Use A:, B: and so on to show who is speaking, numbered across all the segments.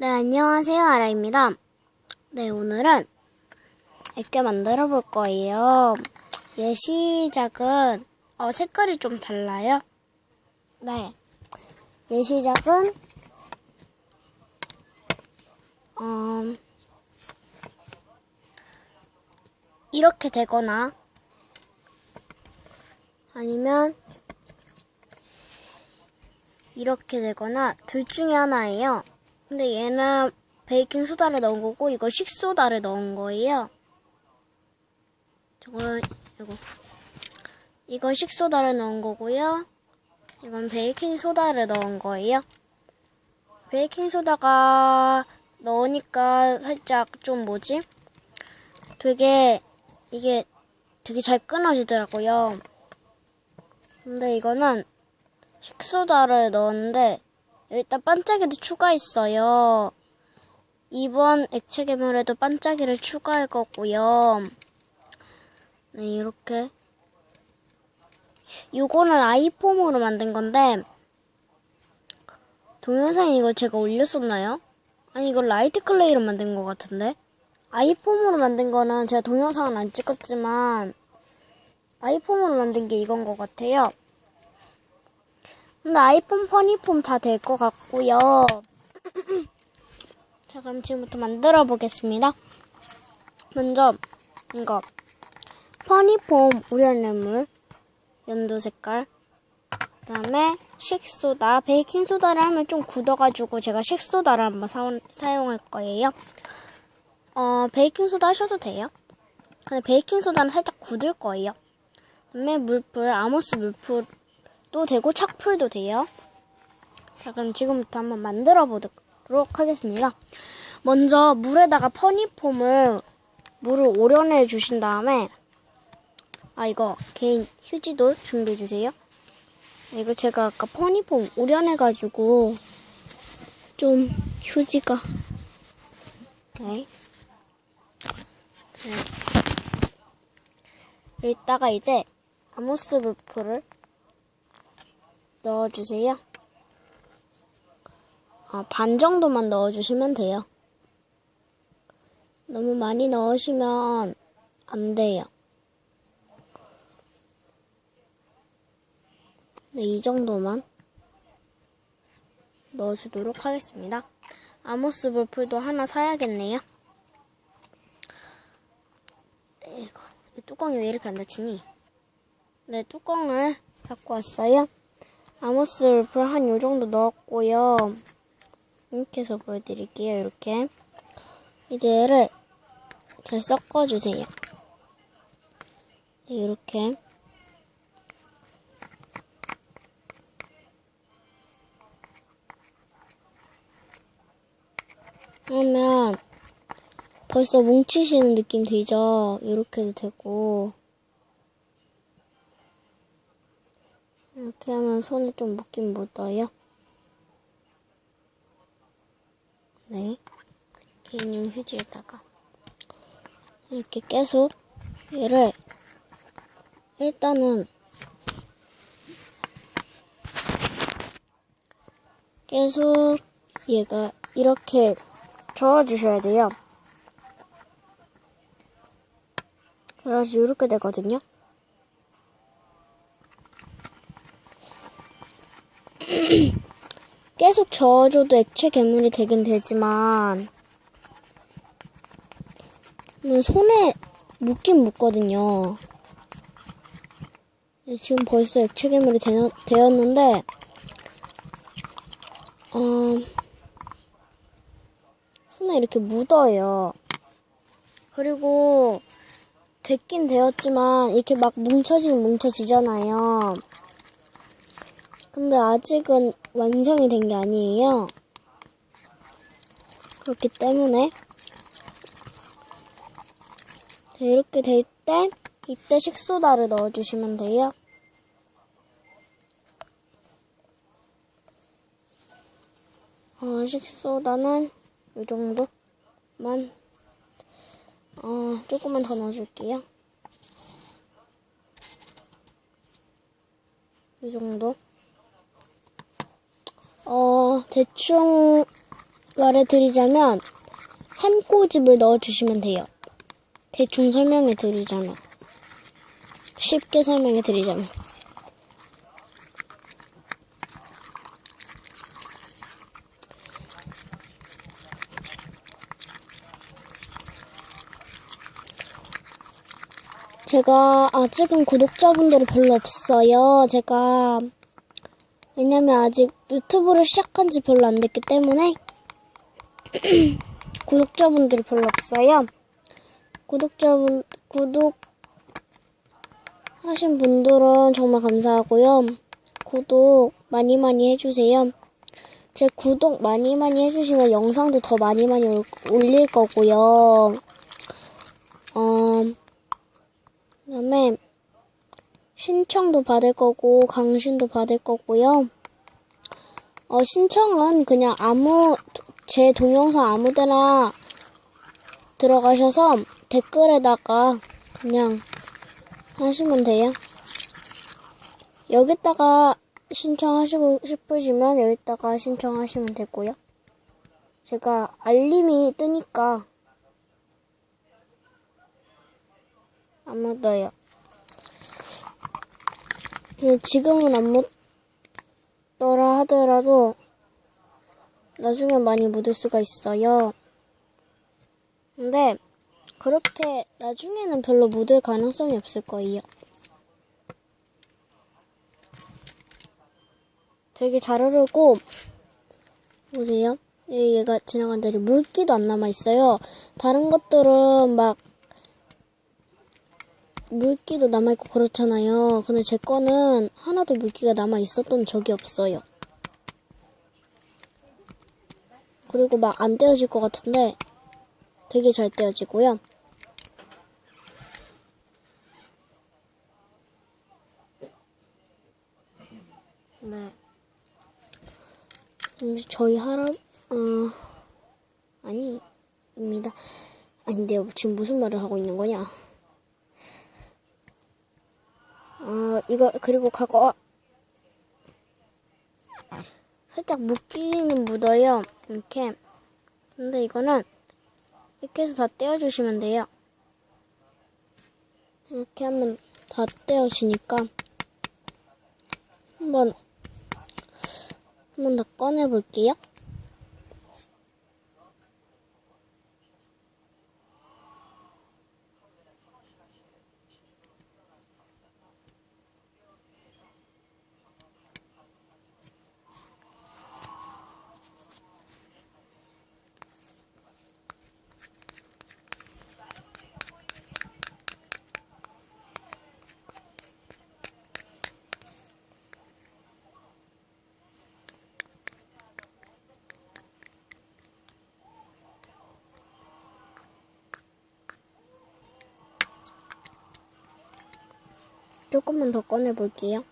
A: 네, 안녕하세요. 아라입니다. 네, 오늘은 액자 만들어 볼 거예요. 얘 시작은, 어, 색깔이 좀 달라요. 네. 얘 시작은, 음, 이렇게 되거나, 아니면, 이렇게 되거나, 둘 중에 하나예요. 근데 얘는 베이킹 소다를 넣은 거고 이거 식소다를 넣은 거예요. 저건 이거 이건 식소다를 넣은 거고요. 이건 베이킹 소다를 넣은 거예요. 베이킹 소다가 넣으니까 살짝 좀 뭐지? 되게 이게 되게 잘 끊어지더라고요. 근데 이거는 식소다를 넣었는데 일단 반짝이도 추가했어요. 이번 액체 괴물에도 반짝이를 추가할 거고요. 네, 이렇게. 요거는 아이폼으로 만든 건데, 동영상에 이거 제가 올렸었나요? 아니, 이거 라이트 클레이로 만든 것 같은데? 아이폼으로 만든 거는 제가 동영상은 안 찍었지만, 아이폼으로 만든 게 이건 것 같아요. 근데 아이폰 퍼니폼 다 될 것 같고요. 자, 그럼 지금부터 만들어 보겠습니다. 먼저 이거 퍼니폼 우려내물 연두 색깔 그다음에 식소다 베이킹 소다를 하면 좀 굳어가지고 제가 식소다를 한번 사, 사용할 거예요. 어 베이킹 소다 하셔도 돼요. 근데 베이킹 소다는 살짝 굳을 거예요. 그다음에 물풀 아모스 물풀 도 되고 착풀도 돼요. 자, 그럼 지금부터 한번 만들어 보도록 하겠습니다. 먼저 물에다가 퍼니폼을 물을 오려내 주신 다음에 아 이거 개인 휴지도 준비해 주세요. 이거 제가 아까 퍼니폼 오려내 가지고 좀 휴지가 네. 네. 이따가 이제 아모스 물풀을 넣어주세요. 아, 반 정도만 넣어주시면 돼요. 너무 많이 넣으시면 안 돼요. 네, 이 정도만 넣어주도록 하겠습니다. 아모스 볼풀도 하나 사야겠네요. 이거, 뚜껑이 왜 이렇게 안 닫히니? 네, 뚜껑을 갖고 왔어요. 아모스 울프를 한요 정도 넣었고요. 이렇게 해서 보여드릴게요. 이렇게. 이제 얘를 잘 섞어주세요. 네, 이렇게. 그러면 벌써 뭉치시는 느낌 들죠? 이렇게 해도 되고. 이렇게 하면 손에 좀 묻긴 묻어요. 네. 개인용 휴지에다가 이렇게 계속 얘를 일단은 계속 얘가 이렇게 저어주셔야 돼요. 그래서 이렇게 되거든요. 계속 저어줘도 액체 괴물이 되긴 되지만 음, 손에 묻긴 묻거든요. 지금 벌써 액체 괴물이 되어, 되었는데 어, 손에 이렇게 묻어요. 그리고 됐긴 되었지만 이렇게 막 뭉쳐지긴 뭉쳐지잖아요. 근데 아직은 완성이 된 게 아니에요. 그렇기 때문에 이렇게 될 때 이때 식소다를 넣어주시면 돼요. 어, 식소다는 이 정도만 어, 조금만 더 넣어줄게요. 이 정도. 어, 대충 말해드리자면 한 꼬집을 넣어주시면 돼요. 대충 설명해 드리자면 쉽게 설명해 드리자면 제가 아직은 구독자분들이 별로 없어요. 제가 왜냐면 아직 유튜브를 시작한 지 별로 안 됐기 때문에 구독자분들이 별로 없어요. 구독자분 구독 하신 분들은 정말 감사하고요. 구독 많이 많이 해주세요. 제 구독 많이 많이 해주시면 영상도 더 많이 많이 올- 올릴 거고요. 어, 그 다음에 신청도 받을 거고 강신도 받을 거고요. 어, 신청은 그냥 아무 제 동영상 아무데나 들어가셔서 댓글에다가 그냥 하시면 돼요. 여기다가 신청하시고 싶으시면 여기다가 신청하시면 되고요. 제가 알림이 뜨니까 안 묻어요. 지금은 안 묻더라 하더라도 나중에 많이 묻을 수가 있어요. 근데 그렇게 나중에는 별로 묻을 가능성이 없을 거예요. 되게 잘 흐르고 보세요. 얘- 얘가 지나간 대로 물기도 안 남아 있어요. 다른 것들은 막 물기도 남아 있고 그렇잖아요. 근데 제 거는 하나도 물기가 남아 있었던 적이 없어요. 그리고 막 안 떼어질 것 같은데 되게 잘 떼어지고요. 네. 음, 저희 할아, 어, 아니, 입니다. 아닌데요. 지금 무슨 말을 하고 있는 거냐? 어, 이거, 그리고 가거, 살짝 묻기는 묻어요. 이렇게. 근데 이거는, 이렇게 해서 다 떼어주시면 돼요. 이렇게 하면 다 떼어지니까, 한번, 한번 더 꺼내볼게요. 조금만 더 꺼내볼게요.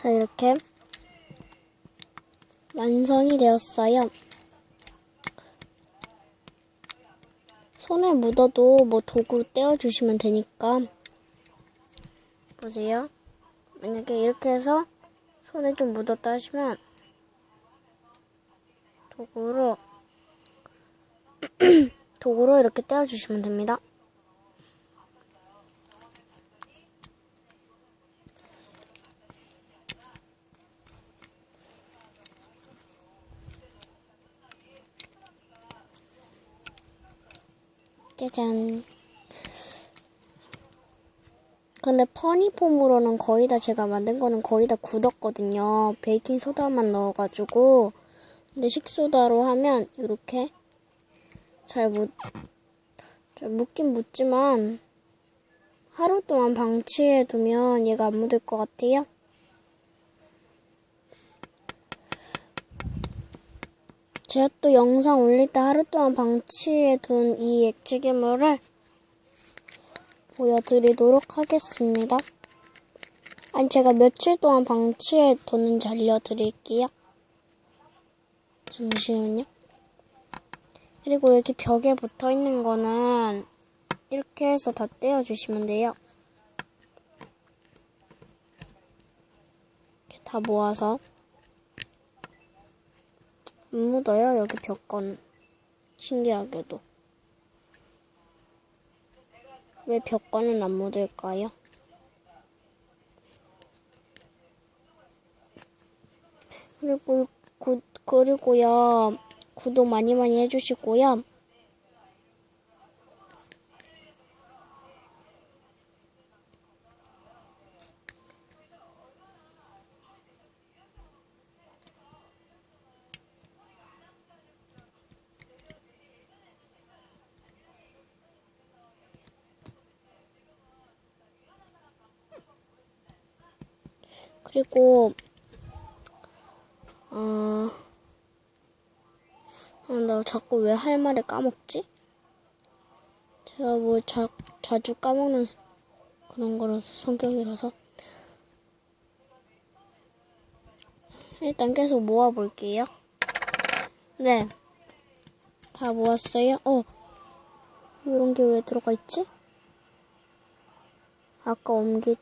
A: 자, 이렇게 완성이 되었어요. 손에 묻어도 뭐 도구로 떼어주시면 되니까. 보세요. 만약에 이렇게 해서 손에 좀 묻었다 하시면 도구로 도구로 이렇게 떼어주시면 됩니다. 짜잔. 근데 퍼니폼으로는 거의 다 제가 만든 거는 거의 다 굳었거든요. 베이킹 소다만 넣어가지고. 근데 식소다로 하면 이렇게 잘 묻, 잘 묻긴 묻지만 하루 동안 방치해 두면 얘가 안 묻을 것 같아요. 제가 또 영상 올릴 때 하루 동안 방치해 둔 이 액체괴물을 보여드리도록 하겠습니다. 아니, 제가 며칠 동안 방치해 뒀는지 알려드릴게요. 잠시만요. 그리고 여기 벽에 붙어 있는 거는 이렇게 해서 다 떼어주시면 돼요. 이렇게 다 모아서 안 묻어요, 여기 벽건. 신기하게도. 왜 벽건은 안 묻을까요? 그리고, 구, 그리고요, 구독 많이 많이 해주시고요. 그리고 어, 아, 나 자꾸 왜 할 말을 까먹지? 제가 뭐 자, 자주 까먹는 스- 그런 거라서 성격이라서 일단 계속 모아볼게요. 네, 다 모았어요. 어, 이런 게 왜 들어가 있지? 아까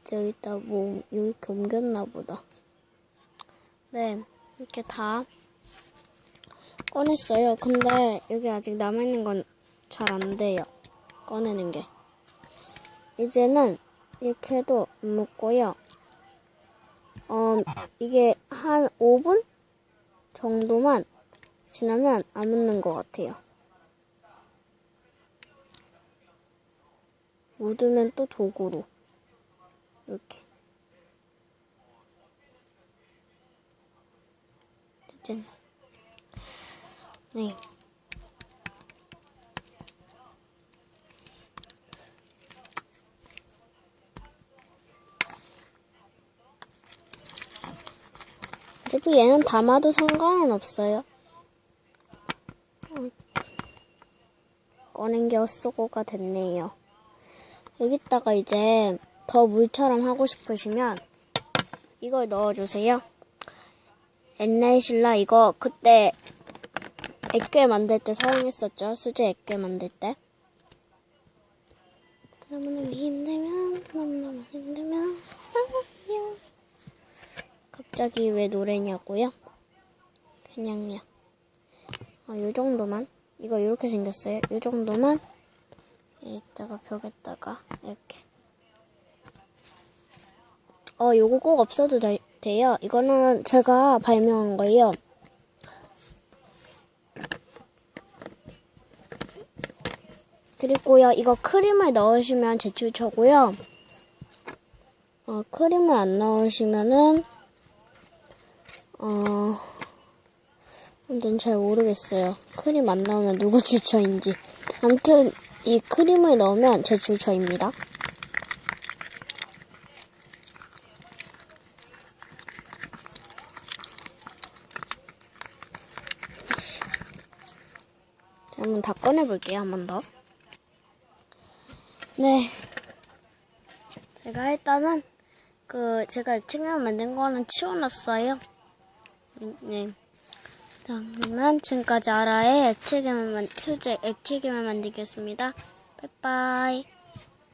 A: 때 여기다 뭐 이렇게 옮겼나 보다. 네, 이렇게 다 꺼냈어요. 근데 여기 아직 남아있는 건 잘 안 돼요. 꺼내는 게. 이제는 이렇게 해도 안 묻고요. 어, 이게 한 5분 정도만 지나면 안 묻는 것 같아요. 묻으면 또 도구로. 이렇게. 이제 네. 그리고 얘는 담아도 상관은 없어요. 어, 꺼낸 게 헛수고가 됐네요. 여기다가 이제 더 물처럼 하고 싶으시면 이걸 넣어주세요. 엔라이실라 이거 그때 액괴 만들 때 사용했었죠. 수제 액괴 만들 때. 너무너무 힘들면 너무너무 힘들면. 갑자기 왜 노래냐고요? 그냥요. 어, 요 정도만. 이거 이렇게 생겼어요. 요 정도만. 여기다가 벽에다가 이렇게. 어, 요거 꼭 없어도 돼, 돼요. 이거는 제가 발명한 거예요. 그리고요, 이거 크림을 넣으시면 제출처고요. 어, 크림을 안 넣으시면은, 어, 아무튼 잘 모르겠어요. 크림 안 넣으면 누구 출처인지. 아무튼, 이 크림을 넣으면 제 출처입니다. 한번 다 꺼내볼게요, 한 번 더. 네. 제가 일단은, 그, 제가 액체기만 만든 거는 치워놨어요. 음, 네. 자, 그러면 지금까지 아라의 액체기만 만, 수제 액체기만 만들겠습니다. 빠이빠이.